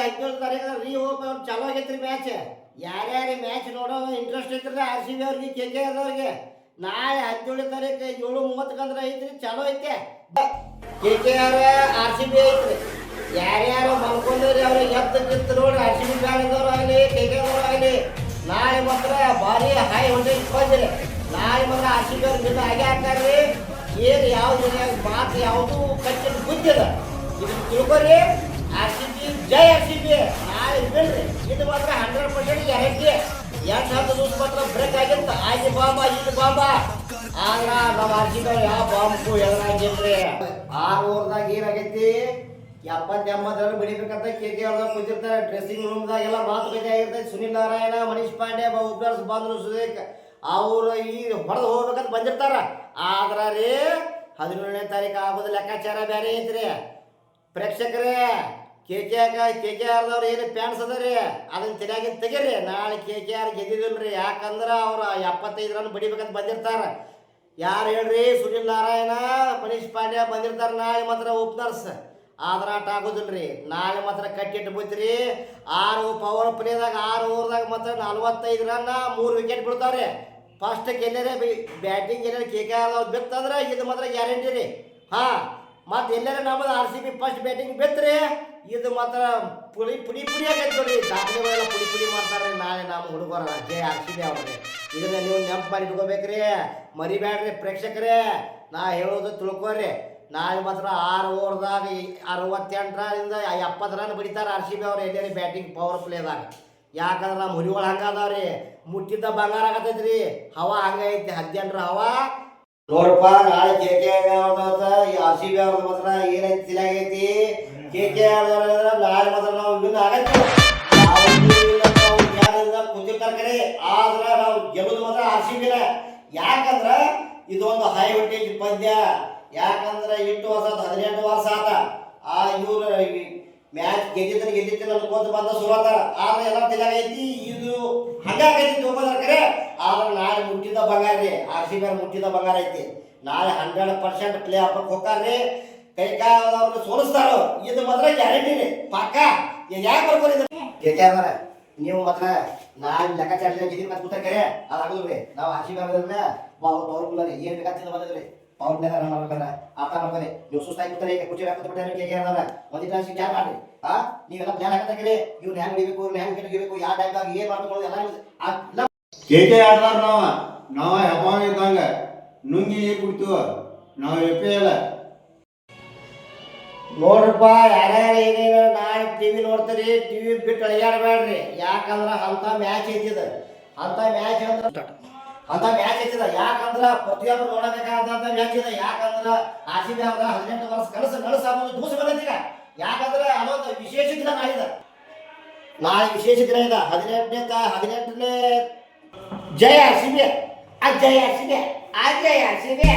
ತಾರೀಕು ರೀ ಹೋಗಿ ಅವ್ರು ಚಾಲೂ ಆಗೈತ್ರಿ ಮ್ಯಾಚ್ ಯಾರ್ಯಾರು ಮ್ಯಾಚ್ ನೋಡೋ ಇಂಟ್ರೆಸ್ಟ್ ಐತ್ರಿ ಆರ್ ಸಿ ಬಿ ಅವ್ರಿಗೆ ಕೆ ಕೆ ಅದವ್ರಿಗೆ ನಾಳೆ ಹದಿನೇಳು ತಾರೀಕು ಏಳು ಮೂವತ್ತಕ್ಕಂದ್ರೆ ಐತ್ರಿ, ಚಾಲೂ ಐತೆ. K K R R C B ಐತ್ರಿ. ಯಾರ್ಯಾರು ಮಲ್ಕೊಂಡ್ರಿ ಅವ್ರಿಗೆ ಎತ್ತ ಕಿತ್ತು ನೋಡಿ ಆರ್ ಸಿ ಬಿ ಬ್ಯಾಂಕ್ದವ್ರು ಆಗಲಿ ಕೆ ಕೆ ಅವ್ರು ಆಗಲಿ. ನಾಳೆ ಮಾತ್ರ ಭಾರಿ ಹೈ ಹೊಂಟೇಜ್ ಬಂದಿರಿ ನಾಳೆ ಮಾತ್ರ ಆರ್ ಸಿ ಬಿ ಅವ್ರ ಜೊತೆ ಹಾಗೆ ಹಾಕ್ತಾರ್ರಿ ಏನು ಯಾವ್ದು ಮಾತು ಯಾವುದು ಕಚ್ಚಿದ ಬುದ್ಧಿದ ಇದನ್ನು ತಿಳ್ಕೊರಿ ಆರ್ ಸಿ ಜೈ ಸಿ ಬಿ. ನಾಳೆ ಇದು ಮಾತ್ರ ಹಂಡ್ರೆಡ್ ಪರ್ಸೆಂಟ್ ಗ್ಯಾರಂಟಿ. ಎಂಟು ಹತ್ತು ದಿವಸ ಮಾತ್ರ ಬ್ರೇಕ್ ಆಗಿತ್ತು. ಆಯ್ತು ಬಾಂಬ ಇದು ಬಾಂಬ. ಆದ್ರ ನಮ್ಮ ಆರ್ ಸಿ ಯಾವ ಬಾಂಬು ಎದುರಾಗಿಲ್ರಿ? ಆರು ಊರ್ದಾಗ ಏನಾಗೈತಿ ಎಪ್ಪತ್ತು ಎಂಬತ್ತರಲ್ಲಿ ಬಿಡಿಬೇಕಂತ ಕೆ ಕೆ ಅವ್ರದಾಗ ಕೂತಿರ್ತಾರೆ ಡ್ರೆಸ್ಸಿಂಗ್ ರೂಮ್ದಾಗೆಲ್ಲ ಮಾತುಕತೆ ಆಗಿರ್ತೈತೆ. ಸುನಿಲ್ ನಾರಾಯಣ, ಮನೀಶ್ ಪಾಂಡೆ ಉಪರ್ಸ್ ಬಂದ್ರು ಸುರೇಖ್. ಅವರು ಈ ಹೊಡೆದು ಹೋಗ್ಬೇಕಂತ ಬಂದಿರ್ತಾರ. ಆದ್ರ ರೀ ಹದಿನೇಳನೇ ತಾರೀಕು ಆಗೋದು ಲೆಕ್ಕಾಚಾರ ಬೇರೆ ಐತ್ರಿ. ಪ್ರೇಕ್ಷಕರೇ ಕೆ ಕೆ ಕೆ ಕೆ ಆರ್ದವ್ರು ಏನು ಪ್ಯಾನ್ಸ್ ಅದ ರೀ ಅದನ್ನ ತಲೆಯಾಗಿಂದ ತೆಗೀರಿ. ನಾಳೆ ಕೆ ಕೆ ಆರ್ ಗೆದ್ದಿದಿಲ್ರಿ ಯಾಕಂದ್ರೆ ಅವ್ರು ಎಪ್ಪತ್ತೈದು ರನ್ ಬಡಿಬೇಕಂತ ಬಂದಿರ್ತಾರೆ. ಯಾರು ಹೇಳ್ರಿ? ಸುನಿಲ್ ನಾರಾಯಣ, ಮನೀಶ್ ಪಾಂಡ್ಯ ಬಂದಿರ್ತಾರೆ. ನಾಳೆ ಮಾತ್ರ ಓಪನರ್ಸ್ ಆದ್ರ ಆಟ ರೀ ನಾಳೆ ಮಾತ್ರ ಕಟ್ಟಿಟ್ಟು ರೀ ಆರು ಪವರ್ ಪ್ಲೇದಾಗ ಆರು ಓವರ್ದಾಗ ಮಾತ್ರ ನಲ್ವತ್ತೈದು ರನ್ ಮೂರು ವಿಕೆಟ್ ಬಿಡ್ತಾವ್ರಿ ಫಸ್ಟ್ ಎಲ್ಲರೇ ಬ್ಯಾಟಿಂಗ್ ಏನಾರ ಕೆ ಕೆ ಆರ್ ಬಿತ್ತಂದ್ರೆ ಇದು ಮಾತ್ರ ಗ್ಯಾರಂಟಿ ರೀ. ಹಾಂ, ಮತ್ತೆ ಎಲ್ಲರೂ ನಮ್ಮದು R C B first batting ಬಿತ್ತರಿ ಇದು ಮಾತ್ರ ಪುಡಿ ಪುಡಿ ಪುಡಿ ಆಗೈತೆ ನೋಡಿ. ದಾಖಲೆಗಳೆಲ್ಲ ಪುಡಿ ಪುಡಿ ಮಾಡ್ತಾರೆ. ನಾಳೆ ನಮ್ಮ ಹುಡುಗರ ಜೆ ಆರ್ ಸಿ ಬಿ ಅವ್ರಿಗೆ ಇದನ್ನ ನೀವು ನೆನಪು ಮಾಡಿ ಇಟ್ಕೋಬೇಕ್ರಿ. ಮರಿಬೇಡ್ರಿ ಪ್ರೇಕ್ಷಕರೇ. ನಾ ಹೇಳೋದು ತಿಳ್ಕೊರಿ ನಾಳೆ ಮಾತ್ರ ಆರು ಓವರ್ದಾಗ ಅರವತ್ತೆಂಟರಿಂದ ಎಪ್ಪತ್ತು ರನ್ ಬಡಿತಾರೆ ಆರ್ ಸಿ ಬಿ ಅವ್ರು. ಎಲ್ಲೇ ಬ್ಯಾಟಿಂಗ್ ಪವರ್ ಪ್ಲೇದಾಗ ಯಾಕಂದ್ರೆ ನಮ್ಮ ಹುಲಿಗಳು ಹಂಗದಾವ್ರಿ ಮುಟ್ಟಿದ್ದ ಬಂಗಾರ ಆಗತೈತ್ರಿ ಹವಾ ಹಂಗೈತಿ ಹದಿನೆಂಟರ ಹವಾ. ನೋಡಪ್ಪ, ನಾಳೆ K K R C B ಅವ್ರದ್ದು ಮಾತ್ರ ಏನೈತಿ ತಿಳಿಯಾಗೈತಿ ಕೆ ಕೆ ನಾಳೆ ಮಾತ್ರ ನಾವು ವಿನ್ ಆಗತ್ತೆ. ಅಂತ ಕರೆ ಆದ್ರ ನಾವು ಗೆಲ್ಲೋದು ಮಾತ್ರ ಆರ್ ಸಿ ಯಾಕಂದ್ರ ಇದೊಂದು ಹೈ ವೋಲ್ಟೇಜ್ ಪಂದ್ಯ. ಯಾಕಂದ್ರ ಎಂಟು ವರ್ಷ ಹದಿನೆಂಟು ವರ್ಷ ಆತ. ಆ ಇವ್ರು ಮ್ಯಾಚ್ ಗೆದ್ದಿದ್ರೆ ಗೆದ್ದಿದ್ದನ ಅನ್ಕೋತ ಬಂದ ಸುರತಾರ. ಆದ್ರೆ ಎಲ್ಲ ತಿಳಿಯಾಗೈತಿ ಇದು ಹಂಗಾಗೈತಿ ಕರೆ. ಆದ್ರೆ ನಾಳೆ ಮುಟ್ಟಿದ ಬಂಗಾರ ರೀ, ಆರ್ ಸಿ ಬಿ ಮುಟ್ಟಿದ ಬಂಗಾರ ಐತಿ. ನಾಳೆ ಹಂಡ್ರೆಡ್ ಪರ್ಸೆಂಟ್ ಪ್ಲೇ ಆಫ್ ಹೋಗ್ತಾರ್ರಿ ಕೈ ಕಾಲವ್ರನ್ನ ಸೋಲಿಸ್ತಾರ ಇದು ಮಾತ್ರ ಗ್ಯಾರಂಟಿ ರೀ. ಪಾಕ ಯಾಕೆ ಬರ್ಕೊಂಡಿದ್ರಿ ನೀವು ಮಾತ್ರ ನಾಳೆ ಲೆಕ್ಕಾಚಾರ ಗೆದ್ದಿನ ಮತ್ತೆ ಕೂತ ಕರೆ. ಅದಾಗುದು ರೀ ನಾವು ಆರ್ ಸಿ ಬಿ ಆಗೋದ್ರಿಂದ ಪವರ್ ರೀ. ಏನ್ ಬೇಕಾಗ್ತದೆ ಬಂದದ್ರಿ ಪವರ್ ಮೇಲೆ ರನ್ ಮಾಡ್ಬೇಕಂದ್ರ ಮಾಡ್ತಾರೆ ನೀವು ಸುಸ್ತಾಗಿ ಕೂತಾರೆ ಈಗ ಕುಚಿ ಹಾಕಿ ಬಿಟ್ಟಾರೆ ಕೆ ಕೆ ಅದಾರ ಒಂದಿನ ಕ್ಯಾರ್ ಮಾಡ್ರಿ. ಹಾ ನೀವೆಲ್ಲ ಪ್ಲಾನ್ ಹಾಕತ್ತಂಗಿರಿ ಇವ್ರು ಹ್ಯಾಂಗ್ ಹಿಡಿಬೇಕು ಇವ್ರು ಹ್ಯಾಂಗ್ ಹಿಡಿಬೇಕು ಯಾವ ಟೈಮ್ದಾಗ ಏನ್ ನಿಮ್ದು- ಎಲ್ಲ ಕೆ ಕೆ ಆಡ್ದಾರ ನಾವ. ನಾವ ಹೆಬ್ಬಾವ ಇದ್ದಂಗ. ನುಂಗಿ ನೀರು ಕುಡಿತೀವ. ನಾವು ಎಪ್ಪೇ ಇಲ್ಲ ನೋಡ್ರಪ್ಪ, ಯಾರ್ಯಾರು ಏನೇನು ನಾಳೆ ಟಿವಿ ನೋಡ್ತೀರಿ ಟಿವಿ ಬಿಟ್ಟು ಅಳಿಯಾಡಬೇಡ್ರಿ. ಯಾಕಂದ್ರ ಅಂತ ಮ್ಯಾಚ್ ಐತಿದ. ಅಂತ ಮ್ಯಾಚ್ ಅಂದ್ರ ಅಂತ ಮ್ಯಾಚ್ ಐತಿದ. ಯಾಕಂದ್ರ ಪ್ರತಿಯೊಬ್ಬರು ನೋಡಬೇಕಾದಂತ ಮ್ಯಾಚ್ ಇದೆ ಯಾಕಂದ್ರ ಅವ್ರ ಹದಿನೆಂಟು ವರ್ಷ ಕಲಸ ಕಲಸ ಅನ್ನೋದು ದೂಸ ಬರತ್ತೀಗ ಯಾಕಂದ್ರ ಅದೊಂದು ವಿಶೇಷ ದಿನ ನಾಳಿದ ನಾಳೆ ವಿಶೇಷ ದಿನ ಇದೆ. ಹದಿನೆಂಟನೇ ಹದಿನೆಂಟನೇ ಜಯ ಆರ್ ಸಿ ಬಿ ಆ ಜಯ ಆರ್ ಸಿ ಬಿ ಆ ಜಯ ಆರ್ ಸಿ ಬಿ